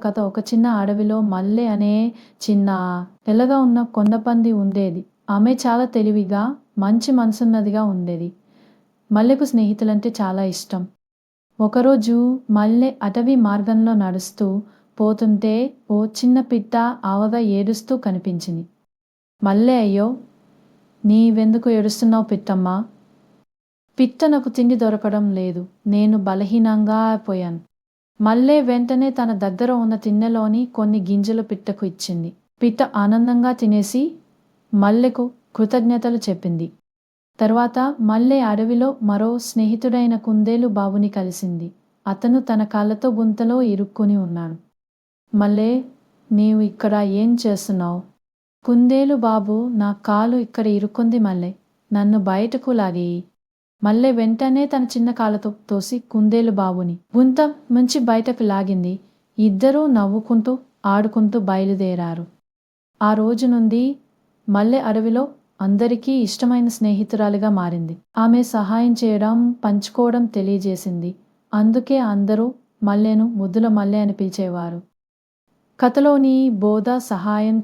కథ ఒక చిన్న అడవిలో మల్లె అనే చిన్న తెల్లగా ఉన్న కొండపంది ఉండేది. ఆమె చాలా తెలివిగా మంచి మనసున్నదిగా ఉండేది. మల్లెకు స్నేహితులంటే చాలా ఇష్టం. ఒకరోజు మల్లె అటవీ మార్గంలో నడుస్తూ పోతుంటే ఓ చిన్న పిట్ట ఆవగా ఏడుస్తూ కనిపించింది. మల్లె అయ్యో! నీవెందుకు ఏడుస్తున్నావు పిట్టమ్మా? పిట్ట నాకు తిండి దొరకడం లేదు. నేను బలహీనంగా పోయాను. మల్లె వెంటనే తన దగ్గర ఉన్న తిన్నెలోని కొన్ని గింజలు పిట్టకు ఇచ్చింది. పిట్ట ఆనందంగా తినేసి మల్లెకు కృతజ్ఞతలు చెప్పింది. తర్వాత మల్లె అడవిలో మరో స్నేహితుడైన కుందేలు బాబుని కలిసింది. అతను తన కాళ్ళతో గుంతలో ఇరుక్కుని ఉన్నాడు. మల్లె నీవు ఇక్కడ ఏం చేస్తున్నావు? కుందేలు బాబు నా కాలు ఇక్కడ ఇరుక్కుంది మల్లె. నన్ను బయటకు లాగేయి. మల్లె వెంటనే తన చిన్న కాళ్ళతో తోసి కుందేలు బాబుని గుంత మంచి బయటకు లాగింది. ఇద్దరూ నవ్వుకుంటూ ఆడుకుంటూ బయలుదేరారు. ఆ రోజు నుండి మల్లె అడవిలో అందరికీ ఇష్టమైన స్నేహితురాలుగా మారింది. ఆమె సహాయం చేయడం పంచుకోవడం తెలియజేసింది. అందుకే అందరూ మల్లెను ముద్దుల మల్లె అని పిలిచేవారు. కథలోని బోధ సహాయం